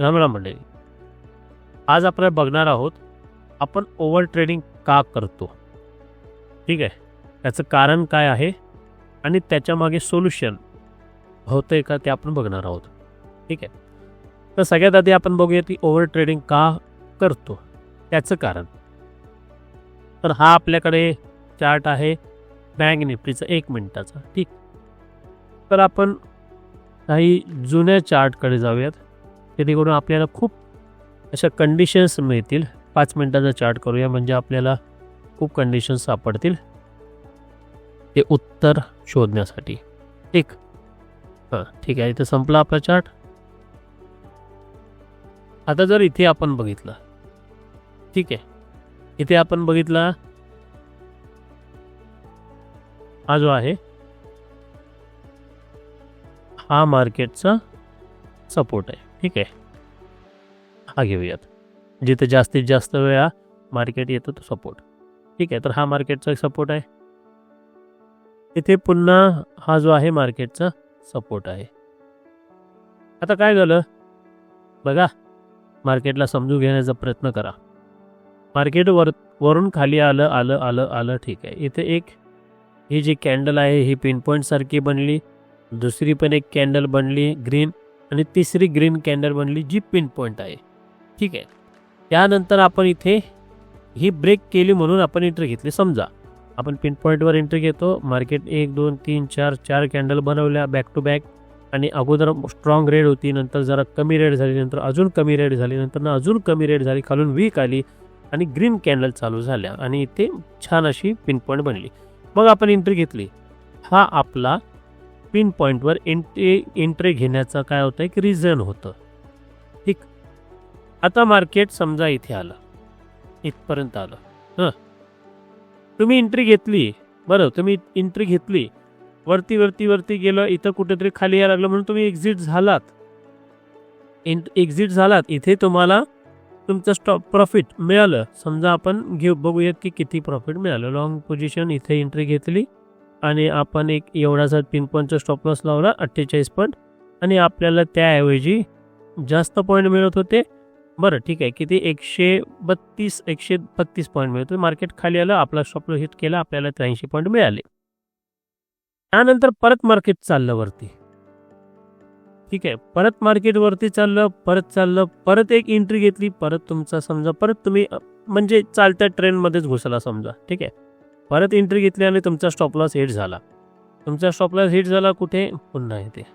राम मंडळी. आज आपण बघणार आहोत आपण ओव्हर ट्रेडिंग का करतो? ठीक आहे? त्याचं कारण काय आहे? आणि त्याच्यामागे सोल्युशन होते का ते आपण बघणार आहोत. ठीक आहे? तर सगळ्यात आधी आपण बघूया की ओव्हर ट्रेडिंग का करतो? त्याचं कारण. तर हा आपल्याकडे चार्ट आहे बँक निफ्टीचा एक मिनिटाचा. ठीक. तर आपण काही जुन्या चार्टकडे जाऊयात. जेणेकरून आपल्याला खूप अशा कंडिशन्स मिळतील. पाच मिनटाचा चार्ट करूया म्हणजे आपल्याला खूप कंडिशन्स सापडतील. ते उत्तर शोधण्यासाठी. ठीक हां ठीक आहे. इथं संपला आपला चार्ट आता जर इथे आपण बघितलं. ठीक आहे. इथे आपण बघितला. हा जो आहे हा मार्केटचा सपोर्ट आहे. ठीक आहे. हा घेऊयात. जिथे जास्तीत जास्त वेळा मार्केट येतो तो सपोर्ट ठीक आहे तर हा मार्केटचा सपोर्ट आहे. इथे पुन्हा हा जो आहे मार्केटचा सपोर्ट आहे. आता काय झालं? बघा मार्केटला समजून घेण्याचा प्रयत्न करा. मार्केट वर वरून खाली आलं आलं आलं आलं ठीक आहे. इथे एक ही जी कॅन्डल आहे ही पिनपॉईंटसारखी बनली. दुसरी पण एक कॅन्डल बनली ग्रीन आणि तिसरी ग्रीन कॅन्डल बनली जी पिन पॉईंट आहे. ठीक आहे. त्यानंतर आपण इथे ही ब्रेक केली म्हणून आपण एंट्री घेतली. समजा आपण पिन पॉईंटवर एंट्री घेतो. मार्केट एक दोन तीन चार चार कॅन्डल बनवल्या बॅक टू बॅक आणि अगोदर स्ट्रॉंग रेड होती नंतर जरा कमी रेड झाली नंतर अजून कमी रेड झाली नंतर ना अजून कमी रेड झाली खालून वीक आली आणि ग्रीन कॅन्डल चालू झाल्या. आणि इथे छान अशी पिन पॉईंट बनली. मग आपण एंट्री घेतली. हा आपला पिन पॉईंटवर एंट्री एंट्री घेण्याचं काय होतं एक रिझन होतं. आता मार्केट समजा इथे आलं. इथपर्यंत आलं. हां. तुम्ही एंट्री घेतली. बरं तुम्ही एंट्री घेतली. वरती वरती वरती गेलं इथं कुठेतरी खाली यायला लागलं म्हणून तुम्ही एक्झिट झालात. एंट एक्झिट झालात. इथे तुम्हाला तुमचं स्टॉप प्रॉफिट मिळालं. समजा आपण घेऊ बघूयात की किती प्रॉफिट मिळालं. लॉंग पोझिशन इथे एंट्री घेतली आणि आपण एक एवढासा पिन पॉईंटचा स्टॉप लॉस लावला अठ्ठेचाळीस पॉईंट आणि आपल्याला त्याऐवजी जास्त पॉईंट मिळत होते. बरं ठीक आहे. किती? एकशे बत्तीस एकशे बत्तीस पॉईंट मिळतो मार्केट खाली आलं आपला स्टॉप हिट केला आपल्याला त्र्याऐंशी पॉईंट मिळाले. त्यानंतर परत मार्केट चाललं वरती. ठीक आहे. परत मार्केटवरती चाललं परत चाललं परत एक एंट्री घेतली परत तुमचा समजा परत तुम्ही म्हणजे चालत्या ट्रेनमध्येच घुसला समजा. ठीक आहे. परत एंट्री घेतली आणि तुमचा स्टॉपलॉस हिट झाला. तुमचा स्टॉपलॉस हिट झाला कुठे? पुन्हा येते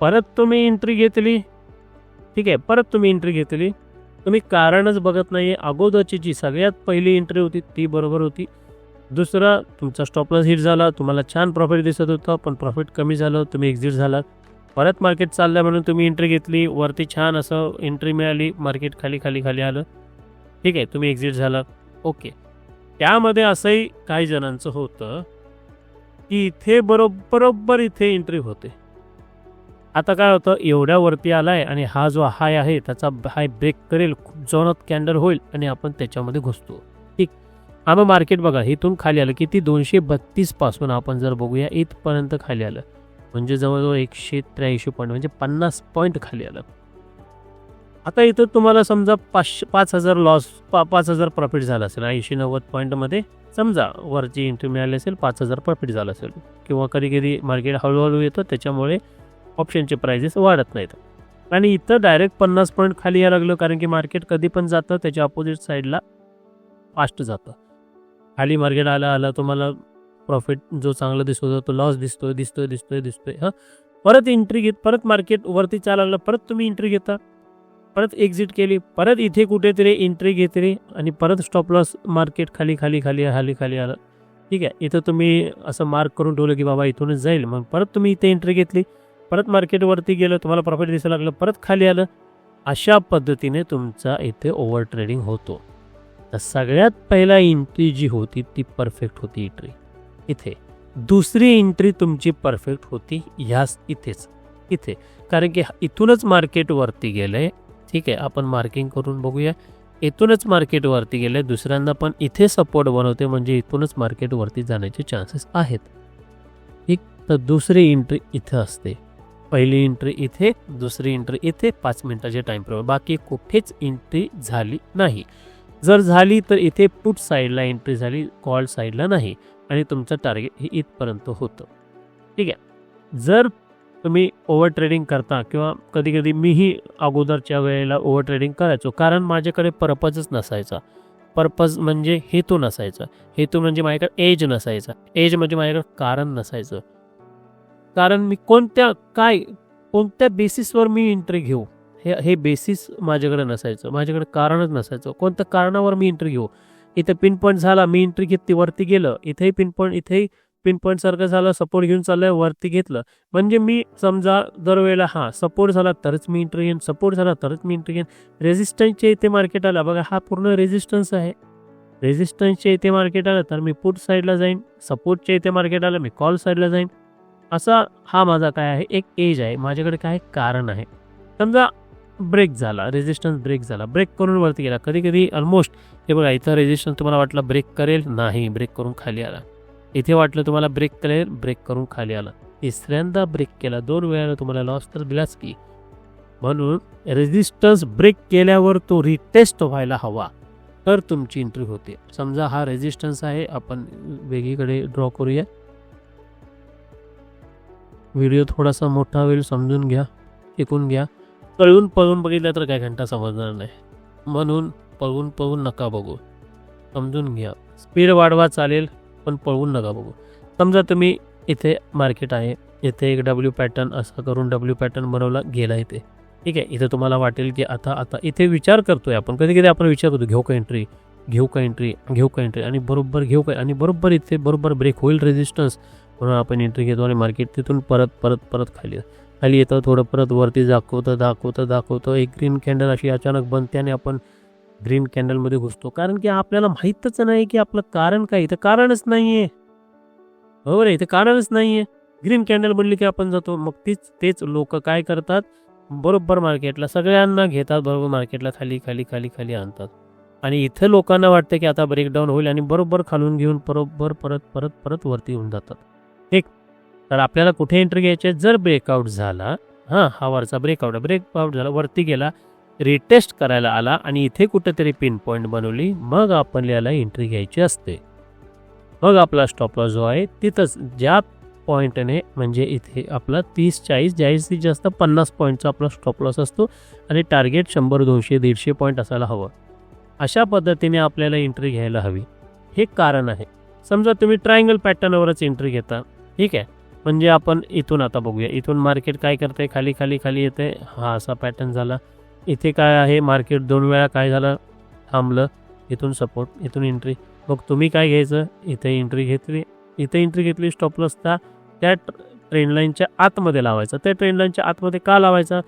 परत तुम्ही एंट्री घेतली ठीक आहे परत तुम्ही एंट्री घेतली तुम्ही कारणच बघत नाही आहे अगोदरची जी सगळ्यात पहिली एंट्री होती ती बरोबर होती. दुसरा तुमचा स्टॉपलॉस हिट झाला. तुम्हाला छान प्रॉफिट दिसत होतं पण प्रॉफिट कमी झालं. तुम्ही एक्झिट झालात. परत मार्केट चाललं म्हणून तुम्ही एंट्री घेतली. वरती छान असं एंट्री मिळाली. मार्केट खाली खाली खाली आलं. ठीक आहे तुम्ही एक्झिट झाला. ओके. त्यामध्ये असंही काही जणांचं होतं की इथे बरोबर बरोबर इथे एंट्री होते. आता काय होतं एवढ्या वरती आलाय आणि हा जो हाय आहे त्याचा हाय ब्रेक करेल खूप जोरात कॅन्डल होईल आणि आपण त्याच्यामध्ये घुसतो. ठीक. आम्ही मार्केट बघा इथून खाली आलं किती दोनशे बत्तीसपासून आपण जर बघूया इथपर्यंत खाली आलं. म्हणजे जवळजवळ एकशे त्र्याऐंशी पॉईंट म्हणजे पन्नास पॉईंट खाली आलं. आता इथं तुम्हाला समजा पाचशे पाच हजार लॉस पा पाच हजार प्रॉफिट झाला असेल. ऐंशी नव्वद पॉईंटमध्ये समजा वरची एंट्री मिळाली असेल पाच हजार प्रॉफिट झालं असेल. किंवा कधी कधी मार्केट हळूहळू येतं त्याच्यामुळे ऑप्शनचे प्राइजेस वाढत नाहीत. आणि इथं डायरेक्ट पन्नास पॉईंट खाली यायला लागलं कारण की मार्केट कधी पण जातं त्याच्या अपोजिट साईडला फास्ट जातं. खाली मार्केट आलं आलं तुम्हाला प्रॉफिट जो चांगला दिसत होता तो लॉस दिसतोय दिसतोय दिसतोय दिसतोय हां? परत एंट्री घेत परत मार्केट वरती चालायला लागलं परत तुम्ही एंट्री घेता. परत एक्झिट केली परत इथे कुठेतरी एंट्री घेतली आणि परत स्टॉप लॉस मार्केट खाली खाली खाली खाली खाली आलं. ठीक आहे इथं तुम्ही असं मार्क करून ठेवलं की बाबा इथूनच जाईल. मग परत तुम्ही इथे एंट्री घेतली परत मार्केटवरती गेलं तुम्हाला प्रॉफिट दिसायला लागलं परत खाली आलं अशा पद्धतीने तुमचा इथे ओव्हर ट्रेडिंग होतो. तर सगळ्यात पहिला एंट्री जी होती ती परफेक्ट होती एंट्री इथे. दुसरी एंट्री तुमची परफेक्ट होती ह्याच इथेच. इथे. कारण की इथूनच मार्केटवरती गेलं ठीक आहे आपण मार्किंग करून बघूया. इथूनच मार्केटवरती गेलं दुसऱ्यांदा पण इथे सपोर्ट बनवते म्हणजे इथूनच मार्केटवरती जाण्याचे चान्सेस आहेत. ठीक तर दुसरी एंट्री इथं असते. पहिली एंट्री इथे दुसरी एंट्री इथे पाच मिनिटाचे टाईम प्रमाणे बाकी कुठेच एंट्री झाली नाही. जर झाली तर इथे पुट साईडला एंट्री झाली कॉल साईडला नाही. आणि तुमचं टार्गेट हे इथपर्यंत होतं. ठीक आहे. जर तुम्ही ओव्हर ट्रेडिंग करता किंवा कधी कधी मीही अगोदरच्या वेळेला ओव्हर ट्रेडिंग करायचो कारण माझ्याकडे पर्पजच नसायचा. पर्पज म्हणजे हेतू नसायचा. हेतू म्हणजे माझ्याकडे एज नसायचा. एज म्हणजे माझ्याकडे कारण नसायचं. कारण मी कोणत्या काय कोणत्या बेसिसवर मी एंट्री घेऊ? हे हे बेसिस माझ्याकडे नसायचं. माझ्याकडे कारणच नसायचं. कोणत्या कारणावर मी एंट्री घेऊ? इथे पिन पॉईंट झाला मी एंट्री घेतली वरती गेलं. इथेही पिन पॉईंट इथेही पिन पॉईंट सारखं झालं सपोर्ट घेऊन चाललंय वरती घेतलं. म्हणजे मी समजा दरवेळेला हां सपोर्ट झाला तरच मी एंट्री घेईन सपोर्ट झाला तरच मी एंट्री घेईन. रेझिस्टन्सच्या इथे मार्केट आला. बघा हा पूर्ण रेझिस्टन्स आहे. रेझिस्टन्सच्या इथे मार्केट आलं तर मी पुट साईडला जाईन. सपोर्टच्या इथे मार्केट आलं मी कॉल साईडला जाईन. असा हा माझा काय आहे एक एज आहे. माझ्याकडे काय कारण आहे. समजा ब्रेक झाला रेझिस्टन्स ब्रेक झाला. ब्रेक करून वरती गेला. कधी कधी ऑलमोस्ट हे बघा इथं रेझिस्टन्स तुम्हाला वाटलं ब्रेक करेल? नाही ब्रेक करून खाली आला. इथे वाटलं तुम्हाला ब्रेक करेल? ब्रेक करून खाली आला. तिसऱ्यांदा ब्रेक केला. दोन वेळाला तुम्हाला लॉस तर दिलाच की. म्हणून रेझिस्टन्स ब्रेक केल्यावर तो रिटेस्ट व्हायला हवा. तर तुमची एंट्री होते. समजा हा रेझिस्टन्स आहे आपण वेगळीकडे ड्रॉ करूया. व्हिडिओ थोडासा मोठा होईल समजून घ्या ऐकून घ्या. कळून पळून बघितलं तर काय घंटा समजणार नाही. म्हणून पळून पळून नका बघू. समजून घ्या. स्पीड वाढवा चालेल पण पळवून नका बघू. समजा तुम्ही इथे मार्केट आहे इथे एक डब्ल्यू पॅटर्न असं करून डब्ल्यू पॅटर्न बनवला गेला इथे. ठीक आहे इथे तुम्हाला वाटेल की आता आता इथे विचार करतोय आपण. कधी कधी आपण विचार करतो घेऊ का एंट्री घेऊ का एंट्री घेऊ का एंट्री आणि बरोबर घेऊ का? आणि बरोबर इथे बरोबर ब्रेक होईल रेझिस्टन्स म्हणून आपण एंट्री घेतो आणि मार्केट तिथून परत परत परत खाली खाली येतं थोडं परत वरती दाखवतं दाखवतं दाखवतं. एक ग्रीन कॅन्डल अशी अचानक बनते आणि आपण ग्रीन कॅन्डलमध्ये घुसतो. कारण की आपल्याला माहीतच नाही की आपलं कारण काय. इथं कारणच नाही आहे बरोबर आहे इथं कारणच नाही आहे ग्रीन कॅन्डल बनली की आपण जातो. मग तीच तेच लोक काय करतात? बरोबर मार्केटला सगळ्यांना घेतात बरोबर मार्केटला खाली खाली खाली खाली आणतात. आणि इथं लोकांना वाटतं की आता ब्रेकडाऊन होईल आणि बरोबर खालून घेऊन बरोबर परत परत परत वरती येऊन जातात. ठीक. तर आपल्याला कुठे एंट्री घ्यायची? जर ब्रेकआउट झाला हां हा वरचा ब्रेकआउट ब्रेकआउट झाला वरती गेला रिटेस्ट करायला आला आणि इथे कुठेतरी पिन पॉईंट बनवली मग आपण याला एंट्री घ्यायची असते. मग आपला स्टॉपला जो आहे तिथंच ज्या पॉईंटने म्हणजे इथे आपला तीस चाळीस जास्तीत जास्त पन्नास पॉईंटचा आपला स्टॉप लॉस असतो आणि टार्गेट शंभर दोनशे दीडशे पॉईंट असायला हवं. अशा पद्धतीने आपल्याला एंट्री घ्यायला हवी. हे कारण आहे. समजा तुम्ही ट्रायंगल पॅटर्नवरच एंट्री घेता. ठीक आहे. म्हणजे आपण इथून आता बघूया. इथून मार्केट काय करते खाली खाली खाली येते हा असा पॅटर्न झाला. इथे काय आहे? मार्केट दोन वेळा काय झालं? थांबलं. इथून सपोर्ट इथून एंट्री मग तुम्ही काय घ्यायचं? इथे एंट्री घेतली. इथे एंट्री घेतली स्टॉपलसचा त्या ट्रेन लाईनच्या आतमध्ये लावायचा. त्या ट्रेन लाईनच्या आतमध्ये का लावायचा?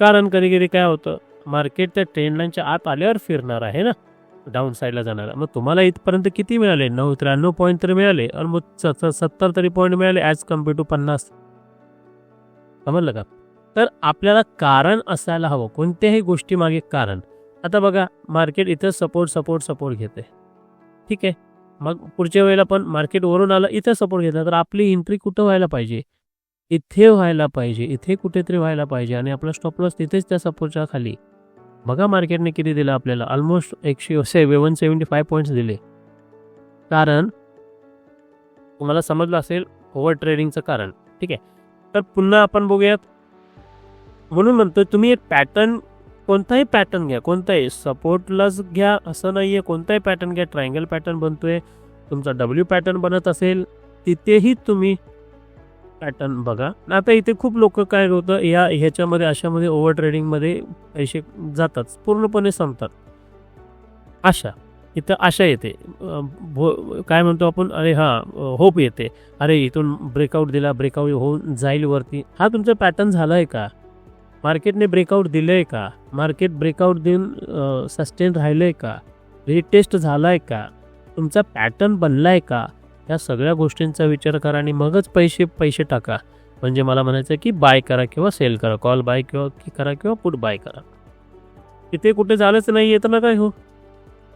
कारण कधी कधी काय होतं? मार्केट त्या ट्रेन लाईनच्या आत आल्यावर फिरणार आहे ना? डाऊन साईडला जाणार. मग तुम्हाला इथपर्यंत किती मिळाले? नऊ त्र्याण्णव पॉईंट तरी मिळाले. ऑलमोस्ट सत्तर तरी पॉईंट मिळाले ॲज कंपेअर टू पन्नास. समजलं का? तर आपल्याला कारण असायला हवं. कोणत्याही गोष्टी मागे कारण. आता बघा मार्केट इथं सपोर्ट सपोर्ट सपोर्ट घेते. ठीक आहे? मग पुढच्या वेळेला पण मार्केट वरून आलं इथं सपोर्ट घेतला तर आपली एंट्री कुठं व्हायला पाहिजे? इथे व्हायला पाहिजे. इथे कुठेतरी व्हायला पाहिजे. आणि आपला स्टॉप लॉस तिथेच त्या सपोर्टच्या खाली. बघा मार्केटने किती दिलं आपल्याला. ऑलमोस्ट एकशे सेवे वन सेवन्टी फाय पॉईंट्स दिले. कारण तुम्हाला समजलं असेल ओव्हर ट्रेडिंगचं कारण. ठीक आहे? तर पुन्हा आपण बघूयात. म्हणून म्हणतो तुम्ही एक पॅटर्न कोणताही पॅटर्न घ्या. कोणताही सपोर्टलाच घ्या असं नाही आहे कोणताही पॅटर्न घ्या. ट्रायंगल पॅटर्न बनतोय. तुमचा डब्ल्यू पॅटर्न बनत असेल. तिथेही तुम्ही पॅटर्न बघा. आता इथे खूप लोक काय होतं या ह्याच्यामध्ये अशामध्ये ओव्हर ट्रेडिंगमध्ये पैसे जातात. पूर्णपणे संपतात. आशा. इथं आशा येते. भो काय म्हणतो आपण? अरे हां होप येते. अरे इथून ब्रेकआउट दिला ब्रेकआउट होऊन जाईल वरती. हा तुमचा पॅटर्न झाला आहे का? मार्केटने ब्रेकआउट दिलं आहे का? मार्केट ब्रेकआउट देऊन सस्टेन राहिलं आहे का? रिटेस्ट झाला आहे का? तुमचा पॅटर्न बनला आहे का? या सगळ्या गोष्टींचा विचार करा आणि मगच पैसे पैसे टाका. म्हणजे मला म्हणायचं आहे की बाय करा किंवा सेल करा. कॉल बाय किंवा की करा किंवा पुट बाय करा. तिथे कुठे झालंच नाही आहे तर ना काय हो?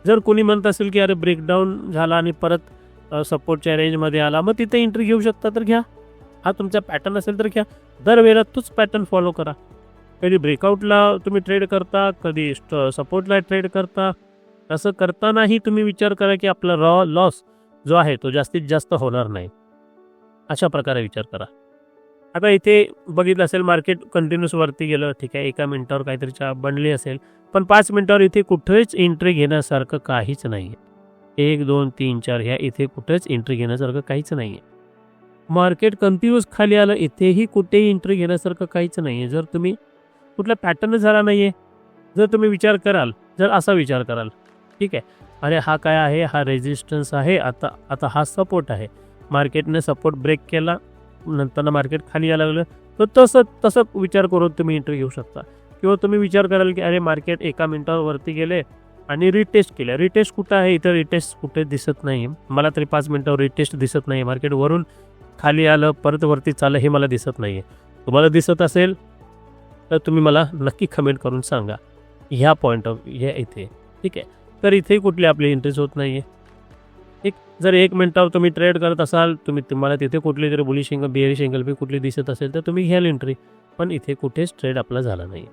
जर कोणी म्हणत असेल की अरे ब्रेकडाऊन झाला आणि परत सपोर्टच्या रेंजमध्ये आला मग तिथे एंट्री घेऊ शकता तर घ्या. हा तुमचा पॅटर्न असेल तर घ्या. दरवेळेला तोच पॅटर्न फॉलो करा. कधी ब्रेकआउटला तुम्ही ट्रेड करता कधी सपोर्टला ट्रेड करता. असं करतानाही तुम्ही विचार करा की आपला रॉ लॉस जो आहे तो जास्तीत जास्त होणार नाही. अशा प्रकारे विचार करा. आता इथे बघितलं असेल मार्केट कंटिन्यूस वरती गेलं ठीक आहे एका मिनिटावर काहीतरी चा बनली असेल. पण पाच मिनिटावर इथे कुठेच एंट्री घेण्यासारखं काहीच नाही आहे एक दोन तीन चार ह्या इथे कुठेच एंट्री घेण्यासारखं काहीच नाही आहे मार्केट कंटिन्यूस खाली आलं इथेही कुठेही एंट्री घेण्यासारखं काहीच नाही आहे जर तुम्ही कुठला पॅटर्न झाला नाही आहे जर तुम्ही विचार कराल जर असा विचार कराल ठीक आहे अरे हा काय आहे? हा रेजिस्टन्स आहे. आता आता हा सपोर्ट आहे. मार्केटने सपोर्ट ब्रेक केला. नंतर मार्केट खाली यायला लागलं. तर तसं तसं विचार करून तुम्ही एंट्री घेऊ शकता. किंवा तुम्ही विचार कराल की अरे मार्केट एका मिनिटावर वरती गेले आणि रिटेस्ट केलं. रिटेस्ट कुठं आहे? इथं रिटेस्ट कुठे दिसत नाही मला तरी पाच मिनिटावर रिटेस्ट दिसत नाही मार्केट वरून खाली आलं परत वरती चाललं हे मला दिसत नाही आहे तुम्हाला दिसत असेल तर तुम्ही मला नक्की कमेंट करून सांगा. ह्या पॉईंट ऑफ ह्या इथे. ठीक आहे? तर इथे कुठली आपली इंटरेस्ट होत नाही आहे एक जर एक मिनटावर तुम्ही ट्रेड करत असाल तुम्ही तुम्हाला तिथे कुठली तरी बुली शेंगल बिहेरी शेंगल बी कुठली दिसत असेल तर तुम्ही घ्याल एंट्री पण इथे कुठेच ट्रेड आपला झाला नाही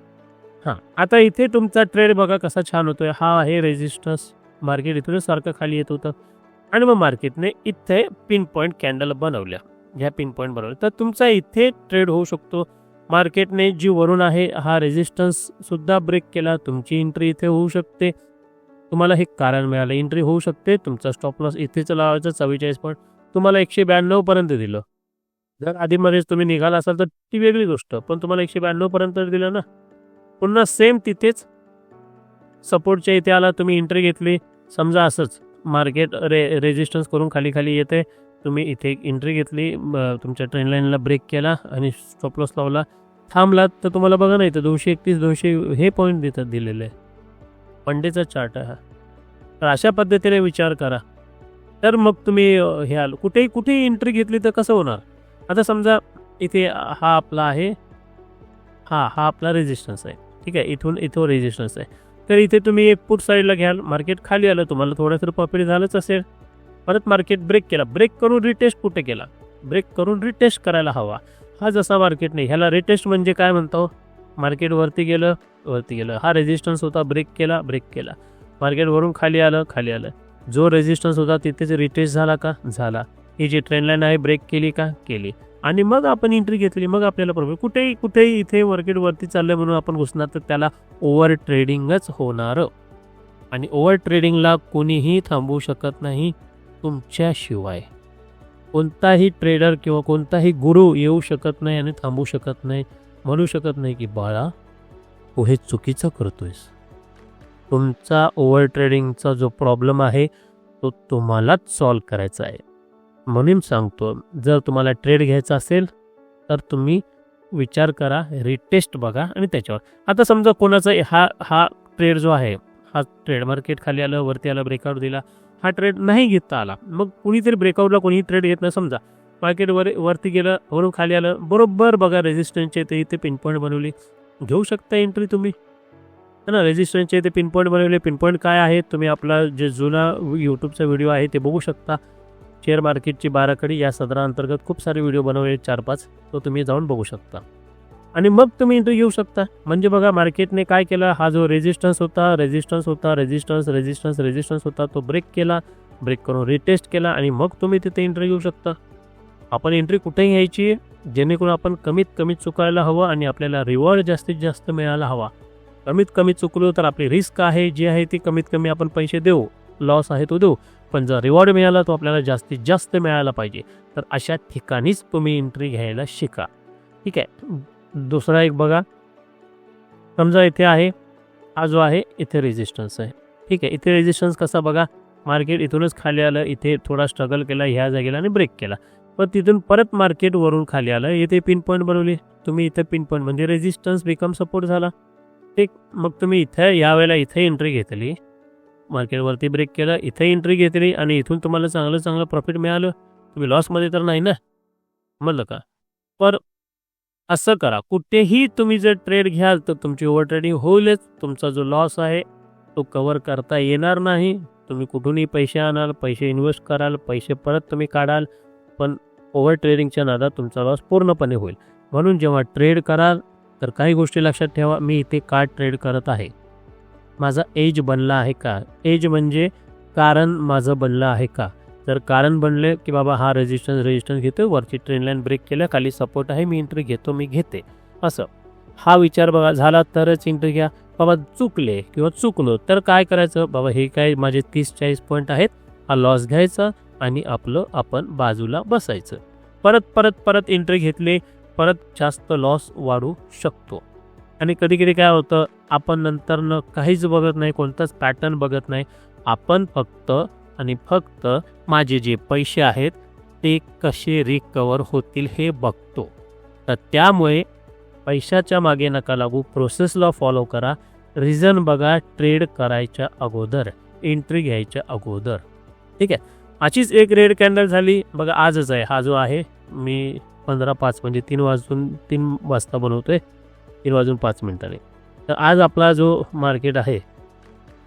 हां आता इथे तुमचा ट्रेड बघा कसा छान होतोय. हा आहे रेजिस्टन्स मार्केट इथूनच सारखं खाली येत होतं. आणि मग मार्केटने इथे पिन पॉईंट कॅन्डल बनवल्या. ह्या पिन पॉईंट बनवल्या. तर तुमचा इथे ट्रेड होऊ शकतो. मार्केटने जी वरून आहे हा रेजिस्टन्ससुद्धा ब्रेक केला. तुमची एंट्री इथे होऊ शकते. तुम्हाला हे कारण मिळालं. एंट्री होऊ शकते. तुमचा स्टॉप लॉस इथेच लावायचा चव्वेचाळीस पॉईंट तुम्हाला एकशे ब्याण्णवपर्यंत दिलं. जर आधीमध्येच तुम्ही निघाला असाल तर ती वेगळी गोष्ट. पण तुम्हाला एकशे ब्याण्णवपर्यंत दिलं ना पुन्हा सेम तिथेच सपोर्टच्या इथे आला तुम्ही एंट्री घेतली. समजा असंच मार्केट रे रेजिस्टन्स करून खाली खाली येते. तुम्ही इथे एंट्री घेतली तुमच्या ट्रेन लाईनला ब्रेक केला आणि स्टॉपलॉस लावला. थांबलात तर तुम्हाला बघा नाही तर दोनशे एकतीस दोनशे हे पॉईंट देतात दिलेले. आहे पंडेचा चार्ट आहे. हा तर अशा पद्धतीने विचार करा. तर मग तुम्ही ह्याल हे आलो कुठेही कुठेही एंट्री घेतली तर कसं होणार? आता समजा इथे हा आपला आहे. हा हा आपला रेजिस्टन्स आहे. ठीक आहे इथून इथं रेजिस्टन्स आहे. तर इथे तुम्ही एक पुट साईडला घ्याल. मार्केट खाली आलं तुम्हाला थोडं तर प्रॉफिट झालंच असेल. परत मार्केट ब्रेक केला. ब्रेक करून रिटेस्ट कुठे केला? ब्रेक करून रिटेस्ट करायला हवा. हा जसा मार्केट नाही ह्याला रिटेस्ट म्हणजे काय म्हणतो? मार्केट वरती गेलं वरती गेलं. हा रेजिस्टन्स होता ब्रेक केला ब्रेक केला. मार्केटवरून खाली आलं खाली आलं. जो रेजिस्टन्स होता तिथेच रिटेस्ट झाला का? झाला. ही जी ट्रेनलाईन आहे ब्रेक केली का? केली. आणि मग आपण एंट्री घेतली मग आपल्याला प्रॉब्लेम कुठेही कुठेही इथे मार्केट वरती चाललंय म्हणून आपण घुसणार तर त्याला ओव्हर ट्रेडिंगच होणार. आणि ओव्हर ट्रेडिंगला कोणीही थांबवू शकत नाही तुमच्याशिवाय. कोणताही ट्रेडर किंवा कोणताही गुरु येऊ शकत नाही आणि थांबू शकत नाही. म्हणू शकत नाही की बाळा तू हे चुकीचं करतोयस. तुमचा ओव्हर ट्रेडिंगचा जो प्रॉब्लेम आहे तो तुम्हालाच सॉल्व करायचा आहे. म्हणून सांगतो जर तुम्हाला ट्रेड घ्यायचा असेल तर तुम्ही विचार करा रिटेस्ट बघा आणि त्याच्यावर. आता समजा कोणाचा हा हा ट्रेड जो आहे हा ट्रेड मार्केट खाली आलं वरती आलं ब्रेकआउट दिला हा ट्रेड नाही घेता आला मग कुणीतरी ब्रेकआउटला कोणीही ट्रेड घेत नाही समजा. मार्केट वर वरती गेलं वरून खाली आलं बरोबर बघा रेजिस्टन्सचे ते इथे पिनपॉईंट बनवली. घेऊ शकता एंट्री तुम्ही? है ना रेजिस्टन्सचे इथे पिनपॉईंट बनवले. पिनपॉईंट काय आहे? तुम्ही आपला जे जुना यूट्यूबचा व्हिडिओ आहे ते बघू शकता. शेअर मार्केटची बाराखडी या सदराअंतर्गत खूप सारे व्हिडिओ बनवले चार पाच तो तुम्ही जाऊन बघू शकता. आणि मग तुम्ही एंट्री घेऊ शकता. म्हणजे बघा मार्केटने काय केलं? हा जो रेजिस्टन्स होता रेजिस्टन्स होता रेजिस्टन्स रेजिस्टन्स रेजिस्टन्स होता तो ब्रेक केला. ब्रेक करून रिटेस्ट केला आणि मग तुम्ही तिथे एंट्री घेऊ शकता. आपण एंट्री कुठेही घ्यायची जेणेकरून आपण कमीत कमी चुकायला हवं आणि आपल्याला रिवॉर्ड जास्तीत जास्त मिळायला हवा. कमीत कमी चुकलो तर आपली रिस्क आहे जी आहे ती कमीत कमी आपण पैसे देऊ लॉस आहे तो देऊ. पण जर रिवॉर्ड मिळाला तो आपल्याला जास्तीत जास्त मिळायला पाहिजे. तर अशा ठिकाणीच तुम्ही एंट्री घ्यायला शिका. ठीक आहे? दुसरा एक बघा. समजा इथे आहे हा जो आहे इथे रेजिस्टन्स आहे. ठीक आहे? इथे रेजिस्टन्स कसा बघा? मार्केट इथूनच खाली आलं इथे थोडा स्ट्रगल केला ह्या जागेला आणि ब्रेक केला. पण तिथून परत मार्केट वरून खाली आलं. इथे पिन पॉईंट बनवले. तुम्ही इथं पिन पॉईंट म्हणजे रेजिस्टन्स बिकम सपोर्ट झाला. ठीक. मग तुम्ही इथं यावेळेला इथं एंट्री घेतली. मार्केटवरती ब्रेक केलं. इथे एंट्री घेतली आणि इथून तुम्हाला चांगलं चांगलं प्रॉफिट मिळालं. तुम्ही लॉसमध्ये तर नाही ना? म्हणलं का? पर असं करा. कुठेही तुम्ही जर ट्रेड घ्याल तर तुमची ओव्हर ट्रेडिंग होईलच. तुमचा जो लॉस आहे तो कवर करता येणार नाही. तुम्ही कुठूनही पैसे आणाल पैसे इन्व्हेस्ट कराल पैसे परत तुम्ही काढाल. पण ओव्हर ट्रेडिंगच्या नादात तुमचा लॉस पूर्णपणे होईल. म्हणून जेव्हा ट्रेड कराल तर काही गोष्टी लक्षात ठेवा मी इथे का ट्रेड करत आहे. माझा एज बनला आहे का? एज म्हणजे कारण माझं बनलं आहे का? जर कारण बनले की बाबा हा रेजिस्टन्स रेजिस्टन्स घेतो वरची ट्रेनलाईन ब्रेक केल्या खाली सपोर्ट आहे मी एंट्री घेतो मी घेते. असं. हा विचार बघा झाला तरच एंट्री घ्या. बाबा चुकले किंवा चुकलो तर काय करायचं? बाबा हे काय माझे तीस चाळीस पॉईंट आहेत हा लॉस घ्यायचा आणि आपलं आपण बाजूला बसायचं. परत परत परत एंट्री घेतले परत जास्त लॉस वाढू शकतो. आणि कधी कधी काय होतं आपण नंतरनं काहीच बघत नाही कोणताच पॅटर्न बघत नाही. आपण फक्त आणि फक्त माझे जे पैसे आहेत ते कसे रिकवर होतील हे बघतो. तर त्यामुळे पैशाच्या मागे नका लागू प्रोसेसला फॉलो करा. रिझन बघा ट्रेड करायच्या अगोदर एंट्री घ्यायच्या अगोदर. ठीक आहे? अशीच एक रेड कॅन्डल झाली. बघा आजच आहे. हा जो आहे मी पंधरा पाच म्हणजे तीन वाजून तीन वाजता बनवतो आहे तीन वाजून पाच मिनिटांनी. तर आज आपला जो मार्केट आहे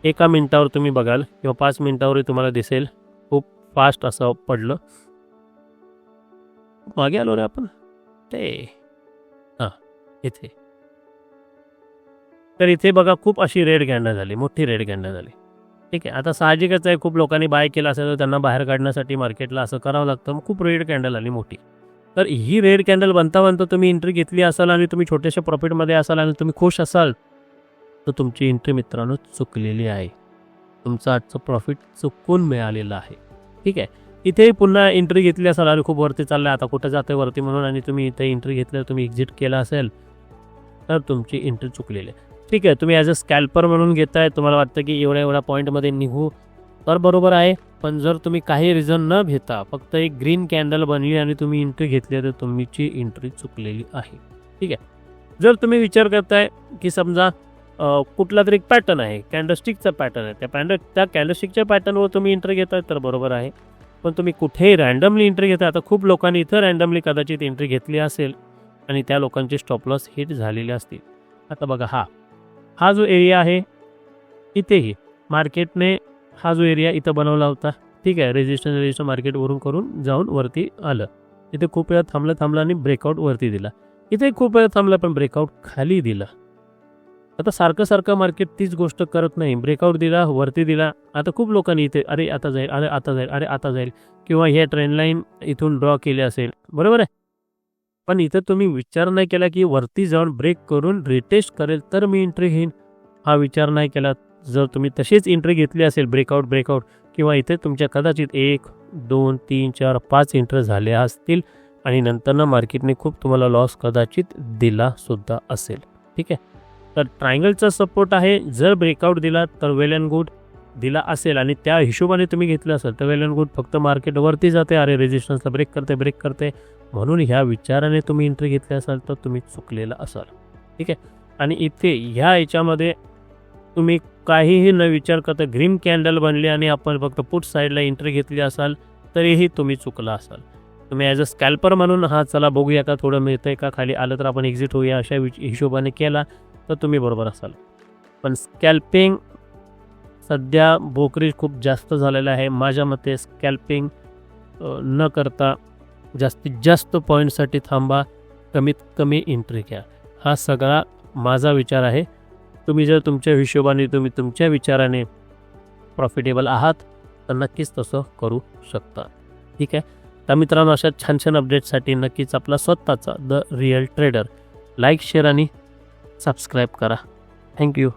एका मिनटावर तुम्ही बघाल किंवा पाच मिनटावरही तुम्हाला दिसेल. खूप फास्ट असं पडलं. मागे आलो रे आपण. ते. हां इथे. तर इथे बघा खूप अशी रेड कॅन्डल झाली. मोठी रेड कॅन्डल झाली. ठीक आहे. आता साहजिकच आहे खूप लोकांनी बाय केलं असेल तर त्यांना बाहेर काढण्यासाठी मार्केटला असं करावं लागतं. मग खूप रेड कॅन्डल आली मोठी. तर ही रेड कॅन्डल बनता बनता तुम्ही एंट्री घेतली असाल आणि तुम्ही छोट्याशा प्रॉफिटमध्ये असाल आणि तुम्ही खुश असाल तर तुमची एंट्री मित्रांनो चुकलेली आहे. तुमचं आजचं प्रॉफिट चुकून मिळालेलं आहे. ठीक आहे. इथे पुन्हा एंट्री घेतली असाल आणि खूप वरती चाललं आता कुठं जाते वरती म्हणून आणि तुम्ही इथे एंट्री घेतल्यावर तुम्ही एक्झिट केला असेल तर तुमची एंट्री चुकलेली आहे. ठीक आहे तुम्ही ॲज अ स्कॅल्पर म्हणून घेताय तुम्हाला वाटतं की एवढ्या एवढ्या पॉईंटमध्ये निघू तर बरोबर आहे. पण जर तुम्ही काही रिझन न घेता फक्त एक ग्रीन कॅन्डल बनली आणि तुम्ही एंट्री घेतली तर तुमची एंट्री चुकलेली आहे. ठीक आहे. जर तुम्ही विचार करताय की समजा कुठला तरी एक पॅटर्न आहे कॅन्डलस्टिकचा पॅटर्न आहे त्या पॅन्ड त्या कॅन्डलस्टिकच्या पॅटर्नवर तुम्ही एंट्री घेताय तर बरोबर आहे. पण तुम्ही कुठेही रॅन्डमली एंट्री घेता आता खूप लोकांनी इथं रॅन्डमली कदाचित एंट्री घेतली असेल आणि त्या लोकांचे स्टॉप लॉस हिट झालेले असतील. आता बघा हा. हा जो एरिया आहे इथेही मार्केटने हा जो एरिया इथं बनवला होता ठीक आहे रेजिस्टन्स रेजिस्टर मार्केटवरून करून जाऊन वरती आलं. इथे खूप वेळा थांबलं थांबलं आणि ब्रेकआउट वरती दिला. इथे खूप वेळा थांबलं पण ब्रेकआउट खाली दिला. आता सारखं सारखं मार्केट तीच गोष्ट करत नाही. ब्रेकआउट दिला वरती दिला. आता खूप लोकांनी इथे अरे आता जाईल अरे आता जाईल अरे आता जाईल. किंवा ह्या ट्रेन लाईन इथून ड्रॉ केली असेल. बरोबर आहे? पण इथं तुम्ही विचार नाही केला की वरती जाऊन ब्रेक करून रिटेस्ट करेल तर मी एंट्री घेईन. हा विचार नाही केला. जर तुम्ही तशीच एंट्री घेतली असेल ब्रेकआउट ब्रेकआउट किंवा इथे तुमच्या कदाचित एक दोन तीन चार पाच एंट्री झाल्या असतील आणि नंतरनं मार्केटने खूप तुम्हाला लॉस कदाचित दिलासुद्धा असेल. ठीक आहे? तर ट्रायंगलचा सपोर्ट आहे. जर ब्रेकआउट दिला तर वेल अँड गुड दिला असेल आणि त्या हिशोबाने तुम्ही घेतलं असेल तर वेल अँड गुड फक्त मार्केटवरती जाते अरे रेजिस्टन्सला ब्रेक करते ब्रेक करते. म्हणून ह्या विचाराने तुम्ही एंट्री घेतली असाल तर तुम्ही चुकलेला असाल. ठीक आहे? आणि इथे ह्या याच्यामध्ये तुम्ही काहीही न विचार करता ग्रीन कॅन्डल बनली आणि आपण फक्त पुट साईडला एंट्री घेतली असाल तरीही तुम्ही चुकला असाल. तुम्ही ॲज अ स्कॅल्पर म्हणून हा चला बघूया का थोडं मिळतंय का? खाली आलं तर आपण एक्झिट होऊया अशा विच हिशोबाने केला तर तुम्ही बरोबर असाल. पण स्कॅल्पिंग सध्या ब्रोकरेज खूप जास्त झालेलं आहे. माझ्या मते स्कॅल्पिंग न करता जास्तीत जास्त पॉईंटसाठी थांबा. कमीत कमी एंट्री घ्या. हा सगळा माझा विचार आहे. तुम्ही जर तुमच्या हिशोबाने तुम्ही तुमच्या विचाराने प्रॉफिटेबल आहात तर नक्कीच तसं करू शकता. ठीक आहे? तर मित्रांनो अशा छान छान अपडेटसाठी नक्कीच आपला स्वतःचा the real trader like share आणि सबस्क्राईब करा. Thank you